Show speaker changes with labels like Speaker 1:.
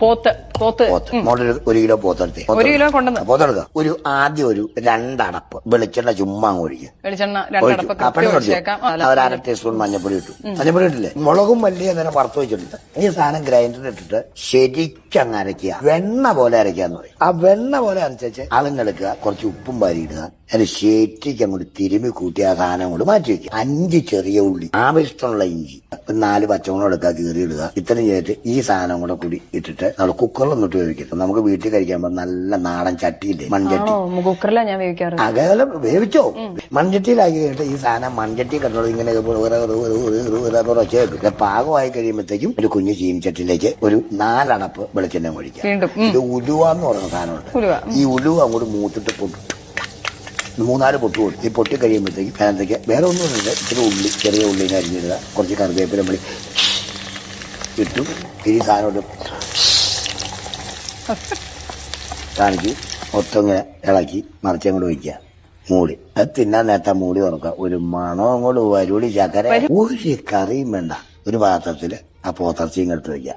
Speaker 1: പോത്ത് പോത്ത്.
Speaker 2: മോളൊരു ഒരു കിലോ പോത്തെടുത്തേ.
Speaker 1: ഒരു കിലോ കൊണ്ടുവന്ന്
Speaker 2: പോത്തെടുക്കുക ഒരു ആദ്യം ഒരു രണ്ടടപ്പ്. വെളിച്ചെണ്ണ ചുമ്മാ ഒഴിക്കുക.
Speaker 1: വെളിച്ചെണ്ണ
Speaker 2: ഒരു അര ടീസ്പൂൺ മഞ്ഞപ്പൊടി ഇട്ടു. മഞ്ഞപ്പൊടി ഇട്ടില്ലേ? മുളകും മല്ലിയും നേരം വറുത്ത് വെച്ചിട്ടുണ്ട്. ഈ സാധനം ഗ്രൈൻഡറിൽ ഇട്ടിട്ട് ശരിക്കങ്ങ് അരയ്ക്കുക. വെണ്ണ പോലെ അരയ്ക്കാന്ന് പറയും. ആ വെണ്ണ പോലെ അനുസരിച്ച് അളന്നെടുക്കുക കുറച്ച് ഉപ്പും വാരി ഇടുക. അതിന് ശരിക്കും അങ്ങോട്ട് തിരുമി കൂട്ടി ആ സാധനം കൊണ്ട് മാറ്റി വെക്കുക. അഞ്ച് ചെറിയ ഉള്ളി. ആവശ്യമുള്ള ഇഞ്ചി. നാല് പച്ചമുളക് എടുക്കുക കീറി ഇടുക. ഇത്രയും ചെയ്തിട്ട് ഈ സാധനം കൂടെ കൂടി ഇട്ടിട്ട് നമ്മൾ കുക്കറിലൊന്നും ഇട്ട് വേവിക്കരുത് നമുക്ക് വീട്ടിൽ കഴിക്കാൻ നല്ല നാടൻ ചട്ടിയില്ലേ മൺചട്ടി?
Speaker 1: കുക്കറിലാണ് കുക്കറിലാ ഞാൻ വേവിക്കാറ്.
Speaker 2: അകലെ വേവിച്ചോ? മൺചട്ടിയിലാക്കി കഴിഞ്ഞിട്ട് ഈ സാധനം മൺചട്ടി കണ്ടോളൂ ഇങ്ങനെ ചേർക്കും പാകമായി കഴിയുമ്പോഴത്തേക്കും ഒരു കുഞ്ഞു ചീനിച്ചട്ടിയിലേക്ക് ഒരു നാലടപ്പ് വെളിച്ചെണ്ണ ഒഴിക്കാം ഇത് ഉലുവ എന്ന് പറയുന്ന സാധനമുണ്ട്. ഈ ഉലുവ അങ്ങോട്ട് മൂത്തിട്ട് പൊട്ടും. മൂന്നാൽ പൊട്ട് പൊട്ടി ഈ പൊട്ടി കഴിയുമ്പോഴത്തേക്ക് അതിനകത്തേക്ക് വേറെ ഒന്നുമില്ല ഇച്ചിരി ഉള്ളി ചെറിയ ഉള്ളിനെ അരിഞ്ഞിടുക. കുറച്ച് കറിവേപ്പില മണി ഇട്ടു. ഇനി സാധനം കാണിച്ച് മൊത്തം ഇങ്ങനെ ഇളക്കി മറിച്ച് അങ്ങോട്ട് വയ്ക്കുക മൂടി. അത് തിന്നാൻ നേരത്തെ മൂടി തുറക്കുക. ഒരു മണം അങ്ങോട്ട് വരുള്ളി ചക്കര ഒരു കറിയും വേണ്ട. ഒരു പാത്രത്തിൽ ആ പോത്തർച്ചയും എടുത്ത് വയ്ക്കുക